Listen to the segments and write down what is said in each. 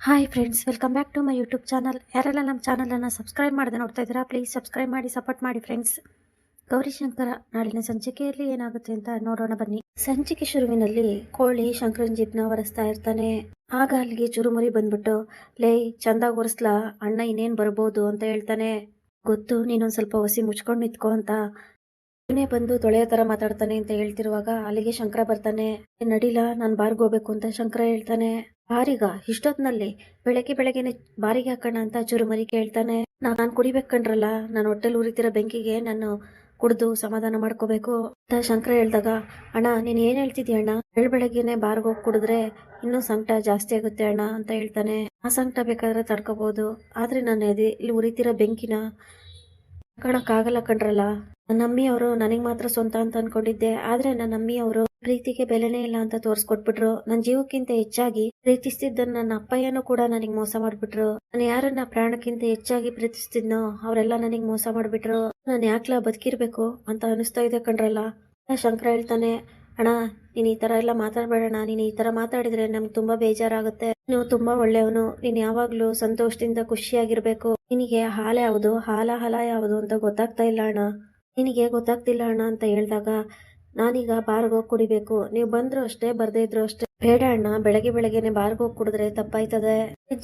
Hi friends welcome back to my YouTube channel ಯಾರೆಲ್ಲ ನಮ್ಮ ಚಾನಲನ್ನು ಸಬ್ಸ್ಕ್ರೈಬ್ ಮಾಡದೆ ನೋಡ್ತಾ ಇದ್ದೀರಾ ಪ್ಲೀಸ್ ಸಬ್ಸ್ಕ್ರೈಬ್ ಮಾಡಿ ಸಪೋರ್ಟ್ ಮಾಡಿ ಫ್ರೆಂಡ್ಸ್ ಗೌರಿಶಂಕರ ನಾಳಿನ ಸಂಚಿಕೆಯಲ್ಲಿ ಏನಾಗುತ್ತೆ ಅಂತ ನೋಡೋಣ ಬನ್ನಿ. ಸಂಚಿಕೆ ಶುರುವಿನಲ್ಲಿ ಕೋಳಿ ಶಂಕರನ್ ಜೀಪ್ನ ಒರೆಸ್ತಾ ಇರ್ತಾನೆ. ಆಗ ಅಲ್ಲಿಗೆ ಚುರುಮುರಿ ಬಂದ್ಬಿಟ್ಟು, ಲೇ ಚಂದಾಗ್ ಒರೆಸ್ಲಾ ಅಣ್ಣ ಇನ್ನೇನು ಬರ್ಬೋದು? ಅಂತ ಹೇಳ್ತಾನೆ. ಗೊತ್ತು, ನೀನೊಂದು ಸ್ವಲ್ಪ ಹೊಸಿ ಮುಚ್ಕೊಂಡು ನಿಂತ್ಕೊ ಅಂತ. ಇವನೇ ಬಂದು ತೊಳೆಯೋ ತರ ಮಾತಾಡ್ತಾನೆ ಅಂತ ಹೇಳ್ತಿರುವಾಗ ಅಲ್ಲಿಗೆ ಶಂಕರ ಬರ್ತಾನೆ "ಏ, ನಡಿಲ ನಾನು ಬಾರ್ಗ್ ಹೋಗ್ಬೇಕು ಅಂತ ಶಂಕರ ಹೇಳ್ತಾನೆ. ಬಾರಿಗ ಇಷ್ಟೊತ್ನಲ್ಲಿ ಬೆಳಗ್ಗೆ ಬೆಳಗ್ಗೆನೆ ಬಾರಿಗೆ ಹಾಕೋಣ ಅಂತ ಚುರುಮರಿ ಕೇಳ್ತಾನೆ. ನಾನು ಕುಡಿಬೇಕು ಕಣ್ರಲ್ಲ ನಾನು ಹೊಟ್ಟೆಲ್ ಉರಿತಿರೋ ಬೆಂಕಿಗೆ ನಾನು ಕುಡಿದು ಸಮಾಧಾನ ಮಾಡ್ಕೋಬೇಕು ಅಂತ ಶಂಕರ ಹೇಳ್ದಾಗ ಅಣ್ಣ ನೀನು ಏನ್ ಹೇಳ್ತಿದ್ಯ ಅಣ್ಣ? ಬೆಳ ಬೆಳಗ್ಗೆನೆ ಬಾರ್ಗೆ ಹೋಗಿ ಕುಡಿದ್ರೆ ಇನ್ನೂ ಸಂಕಟ ಜಾಸ್ತಿ ಆಗುತ್ತೆ ಅಣ್ಣ ಅಂತ ಹೇಳ್ತಾನೆ. ಆ ಸಂಕಟ ಬೇಕಾದ್ರೆ ತಡ್ಕೋಬಹುದು ಆದ್ರೆ ನಾನು ಇಲ್ಲಿ ಉರಿತಿರೋ ಬೆಂಕಿನ ಆಗಲ್ಲ ಕಣ್ರಲ್ಲ. ನನ್ನ ಅಮ್ಮಿ ಅವರು ನನಗೆ ಮಾತ್ರ ಸ್ವಂತ ಅಂತ ಅನ್ಕೊಂಡಿದ್ದೆ. ಆದ್ರೆ ನನ್ನ ಅಮ್ಮಿ ಅವರು ಪ್ರೀತಿಗೆ ಬೆಲೆನೇ ಇಲ್ಲ ಅಂತ ತೋರಿಸ್ಕೊಟ್ಬಿಟ್ರು. ನನ್ನ ಜೀವಕ್ಕಿಂತ ಹೆಚ್ಚಾಗಿ ಪ್ರೀತಿಸ್ತಿದ್ದ ನನ್ನ ಅಪ್ಪಯ್ಯನೂ ಕೂಡ ನನಗೆ ಮೋಸ ಮಾಡ್ಬಿಟ್ರು. ನಾನು ಯಾರನ್ನ ಪ್ರಾಣಕ್ಕಿಂತ ಹೆಚ್ಚಾಗಿ ಪ್ರೀತಿಸ್ತಿದ್ನೋ ಅವರೆಲ್ಲ ನನಗೆ ಮೋಸ ಮಾಡ್ಬಿಟ್ರು. ನಾನು ಯಾಕ್ಲ ಬದುಕಿರ್ಬೇಕು ಅಂತ ಅನಿಸ್ತಾ ಇದೆ ಕಣ್ರಲ್ಲ. ಶಂಕರ ಹೇಳ್ತಾನೆ ಅಣ್ಣ, ನೀನು ಈ ಥರ ಎಲ್ಲ ಮಾತಾಡಬೇಡಣ್ಣ. ನೀನು ಈ ತರ ಮಾತಾಡಿದ್ರೆ ನಮ್ಗೆ ತುಂಬಾ ಬೇಜಾರಾಗುತ್ತೆ. ನೀವು ತುಂಬಾ ಒಳ್ಳೆಯವನು. ನೀನು ಯಾವಾಗಲೂ ಸಂತೋಷದಿಂದ ಖುಷಿಯಾಗಿರಬೇಕು. ನಿನಗೆ ಹಾಲ ಯಾವುದು? ಹಾಲ, ಹಲ ಯಾವುದು ಅಂತ ಗೊತ್ತಾಗ್ತಾ ಇಲ್ಲ ಅಣ್ಣ. ನಿನಗೆ ಗೊತ್ತಾಗ್ತಿಲ್ಲ ಅಣ್ಣ ಅಂತ ಹೇಳಿದಾಗ, ನಾನೀಗ ಬಾರ್ಗೆ ಹೋಗಿ ಕುಡಿಬೇಕು. ನೀವು ಬಂದ್ರು ಅಷ್ಟೇ, ಬರದೇ ಇದ್ರು ಅಷ್ಟೇ. ಬೇಡ ಅಣ್ಣ, ಬೆಳಗ್ಗೆ ಬೆಳಗ್ಗೆನೆ ಬಾರ್ಗೋಗಿ ಕುಡಿದ್ರೆ ತಪ್ಪಾಯ್ತದೆ.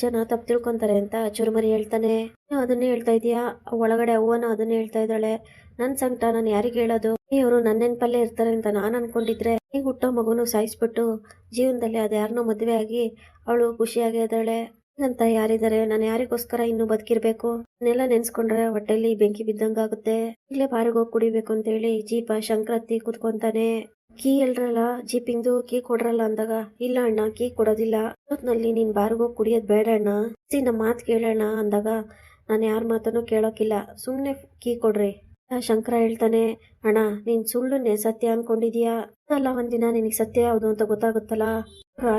ಜನ ತಪ್ಪು ತಿಳ್ಕೊಂತಾರೆ ಅಂತ ಚುರುಮರಿ ಹೇಳ್ತಾನೆ. ನೀವು ಅದನ್ನೇ ಹೇಳ್ತಾ ಇದೀಯಾ? ಒಳಗಡೆ ಅವ್ವನು ಅದನ್ನೇ ಹೇಳ್ತಾ ಇದ್ದಾಳೆ. ನನ್ ಸಂಕಟ ನಾನು ಯಾರಿಗೆ ಹೇಳೋದು? ಅವರು ನನ್ನ ನೆನಪಲ್ಲೇ ಇರ್ತಾರೆ ಅಂತ ನಾನು ಅನ್ಕೊಂಡಿದ್ರೆ ಈಗ ಹುಟ್ಟೋ ಮಗುನು ಸಾಯಿಸ್ಬಿಟ್ಟು ಜೀವನದಲ್ಲಿ ಅದು ಯಾರನ್ನೋ ಮದುವೆ ಆಗಿ ಅವಳು ಖುಷಿಯಾಗಿ ಇದ್ದಾಳೆ ಅಂತ ಯಾರಿದ್ದಾರೆ ನಾನು ಯಾರಿಗೋಸ್ಕರ ಇನ್ನು ಬದುಕಿರ್ಬೇಕು? ಅದನ್ನೆಲ್ಲ ನೆನ್ಸ್ಕೊಂಡ್ರೆ ಹೊಟ್ಟೆಲಿ ಬೆಂಕಿ ಬಿದ್ದಂಗಾಗುತ್ತೆ. ಇಲ್ಲೇ ಬಾರಿಗೆ ಹೋಗಿ ಕುಡಿಬೇಕು ಅಂತ ಹೇಳಿ ಜೀಪ ಸಂಕ್ರಾಂತಿ ಕುತ್ಕೊಂತಾನೆ. ಕೀ ಎಲ್ರಲ್ಲ ಜೀಪಿಂದು ಕೀ ಕೊಡ್ರಲ್ಲ ಅಂದಾಗ, ಇಲ್ಲ ಅಣ್ಣ, ಕೀ ಕೊಡೋದಿಲ್ಲ. ಹೊತ್ನಲ್ಲಿ ನೀನ್ ಬಾರಿಗೆ ಕುಡಿಯೋದ್ ಬೇಡ ಅಣ್ಣ. ಸಿ ನಮ್ಮ ಮಾತು ಕೇಳೋಣ ಅಂದಾಗ ನಾನು ಯಾರ ಮಾತನ್ನು ಕೇಳೋಕಿಲ್ಲ. ಸುಮ್ಮನೆ ಕೀ ಕೊಡ್ರಿ. ಶಂಕರ ಹೇಳ್ತಾನೆ, ಅಣ್ಣ, ನೀನ್ ಸುಳ್ಳುನೇ ಸತ್ಯ ಅನ್ಕೊಂಡಿದ್ಯಾ? ಅಲ್ಲ ಒಂದಿನ ನಿನಗೆ ಸತ್ಯ ಯಾವ್ದು ಅಂತ ಗೊತ್ತಾಗುತ್ತಲ್ಲ?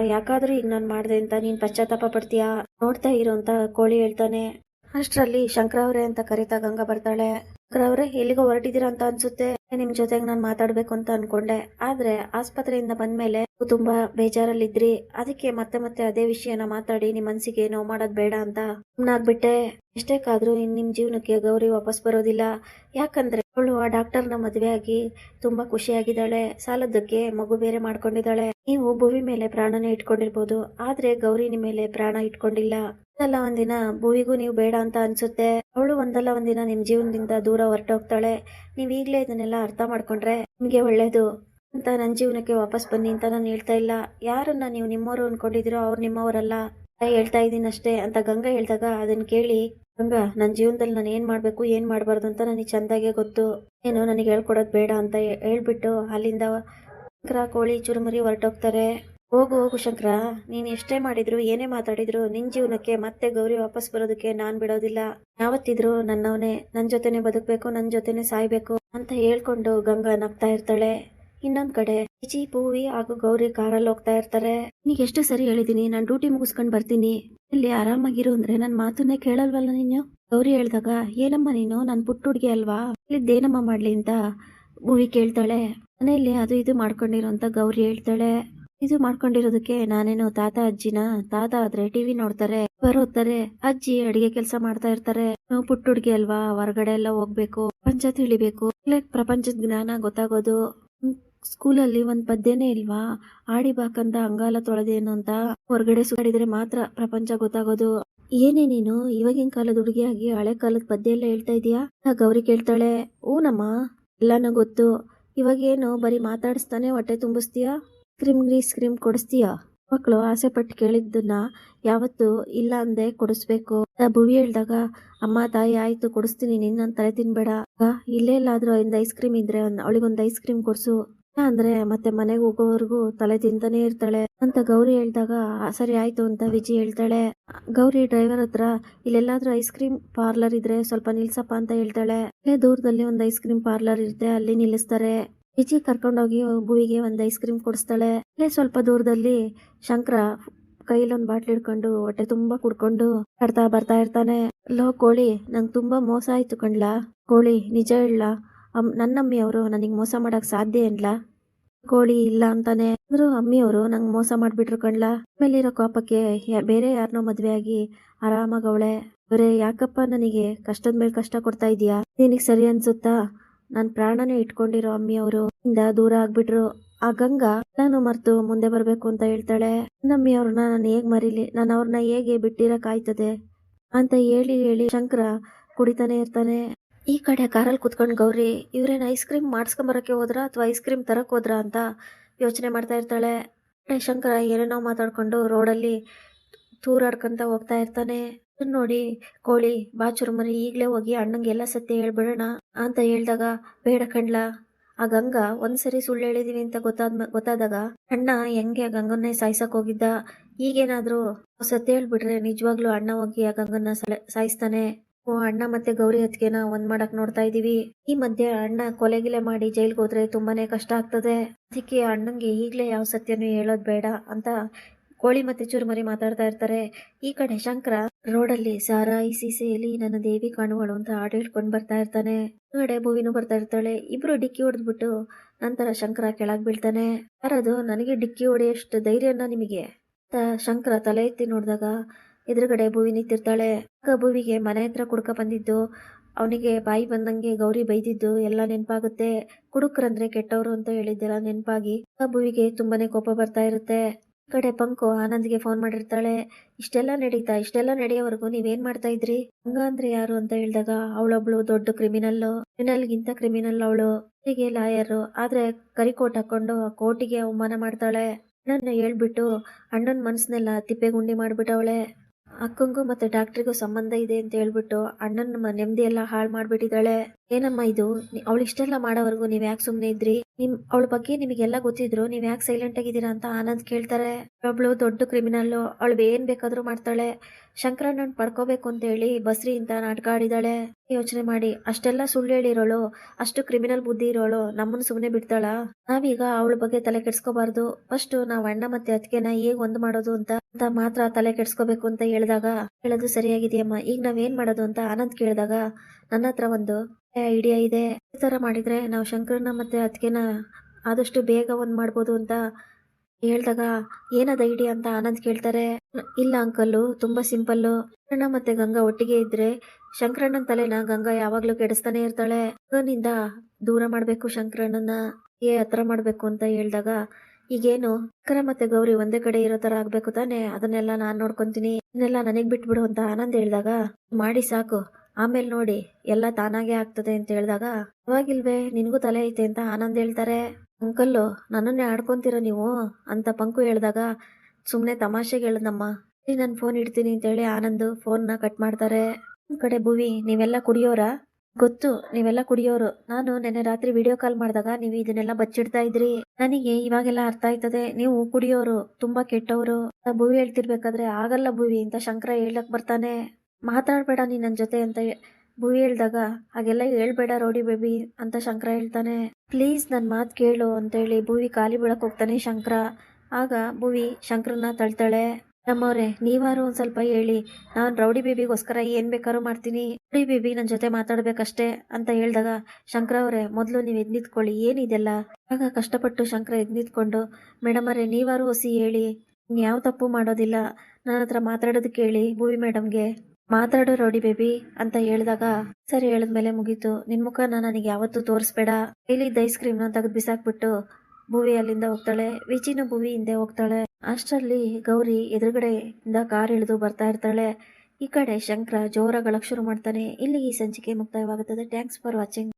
ಯಾಕಾದ್ರೂ ಈಗ ನಾನು ಮಾಡ್ದೆ ಅಂತ ನೀನ್ ಪಶ್ಚಾತ್ತಾಪ ಪಡ್ತೀಯಾ? ನೋಡ್ತಾ ಇರೋ ಅಂತ ಕೋಳಿ ಹೇಳ್ತಾನೆ. ಅಷ್ಟರಲ್ಲಿ ಶಂಕರ ಅವ್ರೆ ಅಂತ ಕರಿತಾ ಗಂಗಾ ಬರ್ತಾಳೆ. ಶಂಕರ ಅವ್ರೆ, ಎಲ್ಲಿಗೋ ಹೊರಟಿದ್ದೀರಾ ಅಂತ ಅನ್ಸುತ್ತೆ. ನಿಮ್ ಜೊತೆಗೆ ನಾನು ಮಾತಾಡ್ಬೇಕು ಅಂತ ಅನ್ಕೊಂಡೆ. ಆದ್ರೆ ಆಸ್ಪತ್ರೆಯಿಂದ ಬಂದ್ಮೇಲೆ ತುಂಬಾ ಬೇಜಾರಲ್ಲಿದ್ರಿ. ಅದಕ್ಕೆ ಮತ್ತೆ ಮತ್ತೆ ಅದೇ ವಿಷಯನ ಮಾತಾಡಿ ನಿಮ್ ಮನ್ಸಿಗೆ ನೋವು ಮಾಡೋದ್ ಬೇಡ ಅಂತ ಸುಮ್ಮನಾಗ್ಬಿಟ್ಟೆ ಎಷ್ಟೇ ಇನ್ ನಿಮ್ ಜೀವನಕ್ಕೆ ಗೌರಿ ವಾಪಸ್ ಬರೋದಿಲ್ಲ. ಯಾಕಂದ್ರೆ ಅವಳು ಆ ಡಾಕ್ಟರ್ನ ಮದುವೆ ಆಗಿ ತುಂಬಾ ಖುಷಿಯಾಗಿದ್ದಾಳೆ. ಸಾಲದಕ್ಕೆ ಮಗು ಬೇರೆ ಮಾಡ್ಕೊಂಡಿದ್ದಾಳೆ. ನೀವು ಭೂಮಿ ಮೇಲೆ ಪ್ರಾಣನೇ ಇಟ್ಕೊಂಡಿರ್ಬೋದು. ಆದ್ರೆ ಗೌರಿ ನಿಮ್ ಮೇಲೆ ಪ್ರಾಣ ಇಟ್ಕೊಂಡಿಲ್ಲ. ಒಂದಲ್ಲ ಒಂದಿನ ಭೂವಿಗೂ ನೀವು ಬೇಡ ಅಂತ ಅನ್ಸುತ್ತೆ. ಅವಳು ಒಂದಲ್ಲ ಒಂದಿನ ನಿಮ್ ಜೀವನದಿಂದ ದೂರ ಹೊರಟೋಗ್ತಾಳೆ. ನೀವ್ ಈಗ್ಲೇ ಇದನ್ನೆಲ್ಲ ಅರ್ಥ ಮಾಡ್ಕೊಂಡ್ರೆ ನಿಮ್ಗೆ ಒಳ್ಳೇದು ಅಂತ ನನ್ನ ಜೀವನಕ್ಕೆ ವಾಪಸ್ ಬನ್ನಿ ಅಂತ ನಾನು ಹೇಳ್ತಾ ಇಲ್ಲ. ಯಾರನ್ನ ನೀವು ನಿಮ್ಮವರು ಅನ್ಕೊಂಡಿದ್ರು ಅವ್ರು ನಿಮ್ಮವರಲ್ಲ. ಹೇಳ್ತಾ ಇದ್ದೀನಿ ಅಷ್ಟೇ ಅಂತ ಗಂಗಾ ಹೇಳ್ದಾಗ ಅದನ್ನ ಕೇಳಿ, ಗಂಗಾ ನನ್ನ ಜೀವನದಲ್ಲಿ ನಾನು ಏನ್ ಮಾಡ್ಬೇಕು, ಏನ್ ಮಾಡಬಾರ್ದು ಅಂತ ನನಗೆ ಚಂದಾಗೆ ಗೊತ್ತು. ಏನು ನನಗೆ ಹೇಳ್ಕೊಡೋದು ಬೇಡ ಅಂತ ಹೇಳ್ಬಿಟ್ಟು ಅಲ್ಲಿಂದ ಕೋಳಿ, ಚುರುಮುರಿ ಹೊರಟೋಗ್ತಾರೆ. ಹೋಗು ಹೋಗು ಶಂಕರ. ನೀನು ಎಷ್ಟೇ ಮಾಡಿದ್ರು, ಏನೇ ಮಾತಾಡಿದ್ರು, ನಿನ್ ಜೀವನಕ್ಕೆ ಮತ್ತೆ ಗೌರಿ ವಾಪಸ್ ಬರೋದಕ್ಕೆ ನಾನ್ ಬಿಡೋದಿಲ್ಲ. ಯಾವತ್ತಿದ್ರು ನನ್ನವನೇ, ನನ್ ಜೊತೆನೆ ಬದುಕ್ಬೇಕು, ನನ್ ಜೊತೆನೆ ಸಾಯ್ಬೇಕು ಅಂತ ಹೇಳ್ಕೊಂಡು ಗಂಗಾ ನಗ್ತಾ ಇರ್ತಾಳೆ. ಇನ್ನೊಂದ್ ಕಡೆ ಚಿಚಿ ಪೂವಿ ಹಾಗೂ ಗೌರಿ ಕಾರಲ್ಲಿ ಹೋಗ್ತಾ ಇರ್ತಾರೆ. ನಿನಗೆ ಎಷ್ಟು ಸರಿ ಹೇಳಿದೀನಿ, ನಾನು ಡ್ಯೂಟಿ ಮುಗಿಸ್ಕೊಂಡ್ ಬರ್ತೀನಿ. ಇಲ್ಲಿ ಆರಾಮಾಗಿರು ಅಂದ್ರೆ ನನ್ ಮಾತನ್ನೇ ಕೇಳಲ್ವಲ್ಲ ನೀನು? ಗೌರಿ ಹೇಳ್ದಾಗ, ಏನಮ್ಮ ನೀನು, ನನ್ ಪುಟ್ಟ ಹುಡುಗಿ ಅಲ್ವಾ? ಇಲ್ಲಿದ್ದೇನಮ್ಮ ಮಾಡ್ಲಿ ಅಂತ ಭೂವಿ ಕೇಳ್ತಾಳೆ. ಮನೆಯಲ್ಲಿ ಅದು ಇದು ಮಾಡ್ಕೊಂಡಿರೋ ಅಂತ ಗೌರಿ ಹೇಳ್ತಾಳೆ. ಇದು ಮಾಡ್ಕೊಂಡಿರೋದಕ್ಕೆ ನಾನೇನು ತಾತ, ಅಜ್ಜಿನ? ತಾತ ಆದ್ರೆ ಟಿವಿ ನೋಡ್ತಾರೆ ಬರೋತಾರೆ ಅಜ್ಜಿ ಅಡಿಗೆ ಕೆಲಸ ಮಾಡ್ತಾ ಇರ್ತಾರೆ. ನಾವು ಪುಟ್ಟ ಹುಡುಗಿ ಅಲ್ವಾ? ಹೊರಗಡೆ ಎಲ್ಲ ಹೋಗ್ಬೇಕು. ಪ್ರಪಂಚ ತಿಳಿಬೇಕು ಪ್ರಪಂಚದ ಜ್ಞಾನ ಗೊತ್ತಾಗೋದು. ಸ್ಕೂಲ್ ಸ್ಕೂಲಲ್ಲಿ ಒಂದ್ ಪದ್ಯನೇ ಇಲ್ವಾ? ಆಡಿ ಬಾಕಂತ ಅಂಗಾಲ ತೊಳೆದೇನು ಅಂತ ಹೊರಗಡೆ ಸುಡಿದ್ರೆ ಮಾತ್ರ ಪ್ರಪಂಚ ಗೊತ್ತಾಗೋದು. ಏನೇ ನೀನು, ಇವಾಗಿನ ಕಾಲದ ಹುಡುಗಿಯಾಗಿ ಹಳೆ ಕಾಲದ ಪದ್ಯ ಎಲ್ಲ ಹೇಳ್ತಾ ಇದೀಯಾ? ಗೌರಿ ಕೇಳ್ತಾಳೆ ಊನಮ್ಮ ಎಲ್ಲಾನು ಗೊತ್ತು. ಇವಾಗೇನು ಬರೀ ಮಾತಾಡಿಸ್ತಾನೆ ಹೊಟ್ಟೆ ತುಂಬಿಸ್ತೀಯಾ? ಕ್ರಿಮ್ ಗ್ರೀಸ್ ಕ್ರೀಮ್ ಕೊಡಿಸ್ತೀಯಾ? ಮಕ್ಕಳು ಆಸೆ ಪಟ್ಟು ಕೇಳಿದ್ದನ್ನ ಯಾವತ್ತು ಇಲ್ಲ ಅಂದೆ ಕೊಡಿಸ್ಬೇಕು. ಭುವಿ ಹೇಳ್ದಾಗ, ಅಮ್ಮ, ತಾಯಿ, ಆಯ್ತು, ಕೊಡಿಸ್ತೀನಿ ನಿನ್ನ ನನ್ ತಲೆ ತಿನ್ಬೇಡ. ಇಲ್ಲೇ ಎಲ್ಲಾದ್ರೂ ಒಂದ್ ಐಸ್ ಕ್ರೀಮ್ ಇದ್ರೆ ಅವಳಿಗೊಂದು ಐಸ್ ಕ್ರೀಮ್ ಕೊಡ್ಸು. ಅಂದ್ರೆ ಮತ್ತೆ ಮನೆಗೆ ಹೋಗೋವರೆಗೂ ತಲೆ ತಿಂತಾನೆ ಇರ್ತಾಳೆ. ಅಂತ ಗೌರಿ ಹೇಳ್ದಾಗ ಸರಿ ಆಯ್ತು ಅಂತ ವಿಜಿ ಹೇಳ್ತಾಳೆ. ಗೌರಿ ಡ್ರೈವರ್ ಹತ್ರ, ಇಲ್ಲೆಲ್ಲಾದ್ರೂ ಐಸ್ ಕ್ರೀಮ್ ಪಾರ್ಲರ್ ಇದ್ರೆ ಸ್ವಲ್ಪ ನಿಲ್ಸಪ್ಪ ಅಂತ ಹೇಳ್ತಾಳೆ. ದೂರದಲ್ಲಿ ಒಂದು ಐಸ್ ಕ್ರೀಮ್ ಪಾರ್ಲರ್ ಇರುತ್ತೆ, ಅಲ್ಲಿ ನಿಲ್ಲಿಸ್ತಾರೆ. ವಿಜಿ ಕರ್ಕೊಂಡೋಗಿ ಭುವಿಗೆ ಒಂದು ಐಸ್ ಕ್ರೀಮ್ ಕೊಡಿಸ್ತಾಳೆ. ಅಲ್ಲೇ ಸ್ವಲ್ಪ ದೂರದಲ್ಲಿ ಶಂಕರ ಕೈಲೊಂದು ಬಾಟ್ಲಿ ಹಿಡ್ಕೊಂಡು ಹೊಟ್ಟೆ ತುಂಬಾ ಕುಡ್ಕೊಂಡು ಬರ್ತಾ ಬರ್ತಾ ಇರ್ತಾನೆ. ಲೋ ಕೋಳಿ, ನಂಗ್ ತುಂಬಾ ಮೋಸ ಆಯ್ತು ಕಣ್ಲಾ. ಕೋಳಿ, ನಿಜ ಹೇಳ ನನ್ನಮ್ಮಿ ಅವರು ನನಗೆ ಮೋಸ ಮಾಡಕ್ ಸಾಧ್ಯ ಇಲ್ಲ ಕೋಳಿ ಇಲ್ಲ ಅಂತಾನೆ. ಅಂದ್ರು ಅಮ್ಮಿಯವರು ನಂಗೆ ಮೋಸ ಮಾಡ್ಬಿಟ್ರು ಕಣ್ಲ. ಮೇಲಿರೋ ಕೋಪಕ್ಕೆ ಬೇರೆ ಯಾರನ್ನೋ ಮದ್ವೆ ಆಗಿ ಆರಾಮಾಗವಳೆ ಬರೇ, ಯಾಕಪ್ಪ ನನಗೆ ಕಷ್ಟದ ಮೇಲೆ ಕಷ್ಟ ಕೊಡ್ತಾ ಇದೀಯಾ ನಿನಗೆ ಸರಿ ಅನ್ಸುತ್ತಾ? ನನ್ ಪ್ರಾಣನೇ ಇಟ್ಕೊಂಡಿರೋ ಅಮ್ಮಿಯವರು ಇಂದ ದೂರ ಆಗ್ಬಿಟ್ರು. ಆ ಗಂಗಾ ನಾನು ಮರ್ತು ಮುಂದೆ ಬರ್ಬೇಕು ಅಂತ ಹೇಳ್ತಾಳೆ. ನಮ್ಮಿ ಅವ್ರನ್ನ ನಾನು ಹೇಗ್ ಮರೀಲಿ? ನಾನು ಅವ್ರನ್ನ ಹೇಗೆ ಬಿಟ್ಟಿರಕ್ ಆಯ್ತದೆ? ಅಂತ ಹೇಳಿ ಹೇಳಿ ಶಂಕರ ಕುಡಿತಾನೆ ಇರ್ತಾನೆ. ಈ ಕಡೆ ಕಾರಲ್ಲಿ ಕುತ್ಕೊಂಡು ಗೌರಿ, ಇವ್ರೇನ್ ಐಸ್ ಕ್ರೀಮ್ ಮಾಡಿಸ್ಕೊಂಬರಕ್ಕೆ ಹೋದ್ರ ಅಥವಾ ಐಸ್ ಕ್ರೀಮ್ ತರಕ್ ಹೋದ್ರ ಅಂತ ಯೋಚನೆ ಮಾಡ್ತಾ ಇರ್ತಾಳೆ. ಶಂಕರ ಏನೇನೋ ಮಾತಾಡ್ಕೊಂಡು ರೋಡಲ್ಲಿ ತೂರಾಡ್ಕೊಂತ ಹೋಗ್ತಾ ಇರ್ತಾನೆ. ನೋಡಿ, ಕೋಳಿ ಬಾಚುರು ಮರಿ ಈಗಲೇ ಹೋಗಿ ಅಣ್ಣಂಗೆ ಎಲ್ಲ ಸತ್ಯ ಹೇಳ್ಬಿಡೋಣ ಅಂತ ಹೇಳ್ದಾಗ, ಬೇಡ ಕಣ್ಲ ಆ ಗಂಗಾ ಒಂದ್ಸರಿ ಸುಳ್ಳು ಹೇಳಿದೀವಿ ಅಂತ ಗೊತ್ತಾದ ಗೊತ್ತಾದಾಗ, ಅಣ್ಣ ಹೆಂಗೆ ಆ ಗಂಗನ್ನೇ ಸಾಯ್ಸಕ್ ಹೋಗಿದ್ದ? ಈಗೇನಾದ್ರು ಸತ್ಯ ಹೇಳ್ಬಿಟ್ರೆ ನಿಜವಾಗ್ಲೂ ಅಣ್ಣ ಹೋಗಿ ಆ ಗಂಗನ್ನ ಸಾಯಿಸ್ತಾನೆ. ಓ, ಅಣ್ಣ ಮತ್ತೆ ಗೌರಿ ಹತ್ಗೆನ ಒಂದ್ ಮಾಡಕ್ ನೋಡ್ತಾ ಇದೀವಿ. ಈ ಮಧ್ಯೆ ಅಣ್ಣ ಕೊಲೆಗಿಲೆ ಮಾಡಿ ಜೈಲ್ಗೆ ಹೋದ್ರೆ ತುಂಬಾನೇ ಕಷ್ಟ ಆಗ್ತದೆ. ಅದಕ್ಕೆ ಅಣ್ಣಂಗೆ ಈಗ್ಲೇ ಯಾವ ಸತ್ಯನೂ ಹೇಳೋದ್ ಬೇಡ ಅಂತ ಕೋಳಿ ಮತ್ತೆ ಚುರುಮರಿ ಮಾತಾಡ್ತಾ ಇರ್ತಾರೆ. ಈ ಕಡೆ ಶಂಕರ ರೋಡಲ್ಲಿ ಸಾರಾಯಿ ಸೀಸೆಯಲ್ಲಿ ನನ್ನ ದೇವಿ ಕಾಣುವಳು ಅಂತ ಹಾಡು ಹೇಳ್ಕೊಂಡು ಬರ್ತಾ ಇರ್ತಾನೆ. ಈ ಕಡೆ ಭೂವಿನೂ ಬರ್ತಾ ಇರ್ತಾಳೆ. ಇಬ್ರು ಡಿಕ್ಕಿ ಹೊಡೆದ್ಬಿಟ್ಟು ನಂತರ ಶಂಕರ ಕೆಳಗ್ ಬೀಳ್ತಾನೆ. ಯಾರದು? ನನಗೆ ಡಿಕ್ಕಿ ಹೊಡೆಯಷ್ಟು ಧೈರ್ಯನ ನಿಮಗೆ. ಶಂಕರ ತಲೆ ಎತ್ತಿ ನೋಡಿದಾಗ ಎದುರುಗಡೆ ಭೂವಿ ನಿಂತಿರ್ತಾಳೆ. ಆಗ ಭೂವಿಗೆ ಮನೆ ಹತ್ರ ಕುಡ್ಕ ಬಂದಿದ್ದು, ಅವನಿಗೆ ಬಾಯಿ ಬಂದಂಗೆ ಗೌರಿ ಬೈದಿದ್ದು ಎಲ್ಲ ನೆನಪಾಗುತ್ತೆ. ಕುಡುಕ್ರಂದ್ರೆ ಕೆಟ್ಟವರು ಅಂತ ಹೇಳಿದ್ದೆಲ್ಲ ನೆನಪಾಗಿ ಆ ಭೂವಿಗೆ ತುಂಬಾನೇ ಕೋಪ ಬರ್ತಾ ಇರುತ್ತೆ. ಈ ಕಡೆ ಪಂಕು ಆನಂದ್ಗೆ ಫೋನ್ ಮಾಡಿರ್ತಾಳೆ, ಇಷ್ಟೆಲ್ಲ ನಡೀತಾ, ಇಷ್ಟೆಲ್ಲ ನಡೆಯೋವರೆಗೂ ನೀವೇನ್ ಮಾಡ್ತಾ ಇದ್ರಿ? ಹಂಗ ಅಂದ್ರೆ ಯಾರು? ಅಂತ ಹೇಳಿದಾಗ, ಅವಳೊಬ್ಳು ದೊಡ್ಡ ಕ್ರಿಮಿನಲ್ ಕ್ರಿಮಿನಲ್ಗಿಂತ ಕ್ರಿಮಿನಲ್ ಅವಳು. ಹೀಗೆ ಲಾಯರ್ ಆದ್ರೆ ಕರಿ ಕೋಟ್ ಹಾಕೊಂಡು ಆ ಕೋರ್ಟಿಗೆ ಅವಮಾನ ಮಾಡ್ತಾಳೆ. ಅಣ್ಣನ್ನ ಹೇಳ್ಬಿಟ್ಟು, ಅಣ್ಣನ ತಿಪ್ಪೆ ತಿಪ್ಪೆಗುಂಡಿ ಮಾಡ್ಬಿಟ್ಟವಳೆ. ಅಕ್ಕಂಗೂ ಮತ್ತೆ ಡಾಕ್ಟ್ರಿಗೂ ಸಂಬಂಧ ಇದೆ ಅಂತ ಹೇಳ್ಬಿಟ್ಟು, ಅಣ್ಣನ ನೆಮ್ಮದಿ ಎಲ್ಲ ಹಾಳು ಮಾಡ್ಬಿಟ್ಟಿದ್ದಾಳೆ. ಏನಮ್ಮ ಇದು? ಅವಳು ಇಷ್ಟೆಲ್ಲ ಮಾಡೋವರೆಗೂ ನೀವ್ ಯಾಕೆ ಸುಮ್ನೆ ಇದ್ರಿ? ನಿಮ್ ಅವಳ ಬಗ್ಗೆ ನಿಮಗೆಲ್ಲ ಗೊತ್ತಿದ್ರು, ನೀವ್ ಯಾಕೆ ಸೈಲೆಂಟ್ ಆಗಿದ್ದೀರಾ ಅಂತ ಆನಂದ್ ಕೇಳ್ತಾರೆ. ಒಬ್ಳು ದೊಡ್ಡ ಕ್ರಿಮಿನಲ್ ಅವಳು ಏನ್ ಬೇಕಾದ್ರೂ ಮಾಡ್ತಾಳೆ. ಶಂಕರಣ್ಣನ್ ಪಡ್ಕೋಬೇಕು ಅಂತ ಹೇಳಿ ಬಸ್ರಿ ಅಂತ ನಾಟಕ ಆಡಿದಾಳೆ. ಯೋಚನೆ ಮಾಡಿ, ಅಷ್ಟೆಲ್ಲ ಸುಳ್ಳು ಹೇಳಿರೋಳು, ಅಷ್ಟು ಕ್ರಿಮಿನಲ್ ಬುದ್ಧಿ ಇರೋಳು ನಮ್ಮನ್ನ ಸುಮ್ನೆ ಬಿಡ್ತಾಳ? ನಾವೀಗ ಅವಳ ಬಗ್ಗೆ ತಲೆ ಕೆಡ್ಸ್ಕೋಬಾರ್ದು. ಫಸ್ಟ್ ನಾವ್ ಅಣ್ಣ ಮತ್ತೆ ಅದಕ್ಕೆನ ಹೇಗ್ ಒಂದ್ ಮಾಡೋದು ಅಂತ ಅಂತ ಮಾತ್ರ ತಲೆ ಕೆಡ್ಸ್ಕೋಬೇಕು ಅಂತ ಹೇಳಿದಾಗ, ಹೇಳೋದು ಸರಿಯಾಗಿದೆಯಮ್ಮ. ಈಗ ನಾವ್ ಏನ್ ಮಾಡೋದು ಅಂತ ಆನಂದ್ ಕೇಳಿದಾಗ, ನನ್ನ ಹತ್ರ ಒಂದು ಐಡಿಯಾ ಇದೆ. ಈ ತರ ಮಾಡಿದ್ರೆ ನಾವು ಶಂಕರನ ಮತ್ತೆ ಅದಕ್ಕೆನ ಆದಷ್ಟು ಬೇಗ ಒಂದ್ ಮಾಡ್ಬೋದು ಅಂತ ಹೇಳ್ದಾಗ ಏನದ ಐಡಿಯಾ ಅಂತ ಆನಂದ್ ಕೇಳ್ತಾರೆ. ಇಲ್ಲ ಅಂಕಲ್ಲು ತುಂಬಾ ಸಿಂಪಲ್ಲು ಶಂಕರಣ್ಣ ಮತ್ತೆ ಗಂಗಾ ಒಟ್ಟಿಗೆ ಇದ್ರೆ ಶಂಕರಣ್ಣನ ತಲೆನ ಗಂಗಾ ಯಾವಾಗ್ಲೂ ಕೆಡಿಸ್ತಾನೆ ಇರ್ತಾಳೆ. ಗಂಗನಿಂದ ದೂರ ಮಾಡ್ಬೇಕು ಶಂಕರಣ್ಣನ ಏ ಹತ್ರ ಮಾಡ್ಬೇಕು ಅಂತ ಹೇಳ್ದಾಗ ಈಗೇನು ಶಂಕರ ಮತ್ತೆ ಗೌರಿ ಒಂದೇ ಕಡೆ ಇರೋ ತರ ಆಗ್ಬೇಕು ತಾನೆ? ಅದನ್ನೆಲ್ಲ ನಾನು ನೋಡ್ಕೊಂತೀನಿ. ಇದನ್ನೆಲ್ಲ ನನಗ್ ಬಿಟ್ಬಿಡು ಅಂತ ಆನಂದ್ ಹೇಳ್ದಾಗ, ಮಾಡಿ ಸಾಕು. ಆಮೇಲೆ ನೋಡಿ, ಎಲ್ಲ ತಾನಾಗೆ ಆಗ್ತದೆ ಅಂತ ಹೇಳಿದಾಗ ಅವಾಗಿಲ್ವೇ ನಿನಗೂ ತಲೆ ಐತೆ ಅಂತ ಆನಂದ್ ಹೇಳ್ತಾರೆ. ಅಂಕಲ್ಲು, ನನ್ನನ್ನೇ ಆಡ್ಕೊಂತೀರ ನೀವು? ಅಂತ ಪಂಕು ಹೇಳಿದಾಗ ಸುಮ್ಮನೆ ತಮಾಷೆಗೆ ಹೇಳದಮ್ಮ. ನಾನು ಫೋನ್ ಇಡ್ತೀನಿ ಅಂತ ಹೇಳಿ ಆನಂದ್ ಫೋನ್ನ ಕಟ್ ಮಾಡ್ತಾರೆ. ಕಡೆ ಭುವಿ, ನೀವೆಲ್ಲ ಕುಡಿಯೋರಾ? ಗೊತ್ತು, ನೀವೆಲ್ಲ ಕುಡಿಯೋರು. ನಾನು ನೆನ್ನೆ ರಾತ್ರಿ ವಿಡಿಯೋ ಕಾಲ್ ಮಾಡಿದಾಗ ನೀವು ಇದನ್ನೆಲ್ಲ ಬಚ್ಚಿಡ್ತಾ ಇದ್ರಿ. ನನಗೆ ಇವಾಗೆಲ್ಲ ಅರ್ಥ ಆಯ್ತದೆ. ನೀವು ಕುಡಿಯೋರು, ತುಂಬಾ ಕೆಟ್ಟವರು. ಭುವಿ ಹೇಳ್ತಿರ್ಬೇಕಾದ್ರೆ, ಆಗಲ್ಲ ಭುವಿ, ಅಂತ ಶಂಕರ ಹೇಳಕ್ ಬರ್ತಾನೆ. ಮಾತಾಡ್ಬೇಡ ನೀ ನನ್ನ ಜೊತೆ ಅಂತ ಭುವಿ ಹೇಳ್ದಾಗ, ಹಾಗೆಲ್ಲ ಹೇಳ್ಬೇಡ ರೋಡಿ ಬೇಬಿ ಅಂತ ಶಂಕರ ಹೇಳ್ತಾನೆ. ಪ್ಲೀಸ್ ನನ್ನ ಮಾತು ಕೇಳು ಅಂತೇಳಿ ಭುವಿ ಖಾಲಿ ಬೀಳಕ್ ಹೋಗ್ತಾನೆ ಶಂಕರ. ಆಗ ಭುವಿ ಶಂಕರನ್ನ ತಳ್ತಾಳೆ. ನಮ್ಮವ್ರೆ, ನೀವಾರು ಒಂದ್ ಸ್ವಲ್ಪ ಹೇಳಿ. ನಾನು ರೌಡಿ ಬೇಬಿಗೋಸ್ಕರ ಏನ್ ಬೇಕಾದ್ರೂ ಮಾಡ್ತೀನಿ. ರೌಡಿ ಬೇಬಿ ನನ್ನ ಜೊತೆ ಮಾತಾಡ್ಬೇಕಷ್ಟೇ ಅಂತ ಹೇಳ್ದಾಗ ಶಂಕರ ಅವರೇ, ಮೊದಲು ನೀವು ಎದ್ ನಿಂತ್ಕೊಳ್ಳಿ ಏನಿದೆಲ್ಲ ಆಗ ಕಷ್ಟಪಟ್ಟು ಶಂಕರ ಎದ್ ನಿಂತ್ಕೊಂಡು ಮೇಡಮ್ ಅವರೇ, ನೀವಾರು ಹೊಸಿ ಹೇಳಿ. ಯಾವ ತಪ್ಪು ಮಾಡೋದಿಲ್ಲ. ನನ್ನ ಹತ್ರ ಮಾತಾಡೋದಕ್ಕೆ ಹೇಳಿ ಭೂವಿ ಮೇಡಮ್ಗೆ. ಮಾತಾಡೋ ರೌಡಿ ಬೇಬಿ ಅಂತ ಹೇಳಿದಾಗ, ಸರಿ ಹೇಳಿದ್ಮೇಲೆ ಮುಗೀತು. ನಿನ್ ಮುಖನ ನನಗೆ ಯಾವತ್ತೂ ತೋರಿಸ್ಬೇಡ. ಇಲ್ಲಿದ್ದ ಐಸ್ ಕ್ರೀಮ್ನ ತೆಗೆದು ಬಿಸಾಕ್ಬಿಟ್ಟು ಭೂವಿ ಅಲ್ಲಿಂದ ಹೋಗ್ತಾಳೆ. ವಿಚಿನ ಭೂವಿ ಹಿಂದೆ ಹೋಗ್ತಾಳೆ. ಅಷ್ಟರಲ್ಲಿ ಗೌರಿ ಎದುರುಗಡೆಯಿಂದ ಕಾರ್ ಇಳಿದು ಬರ್ತಾ ಇರ್ತಾಳೆ. ಈ ಕಡೆ ಶಂಕರ ಜೋರಾಗಿ ಶುರು ಮಾಡ್ತಾನೆ. ಇಲ್ಲಿ ಈ ಸಂಚಿಕೆ ಮುಕ್ತಾಯವಾಗುತ್ತದೆ. Thanks for watching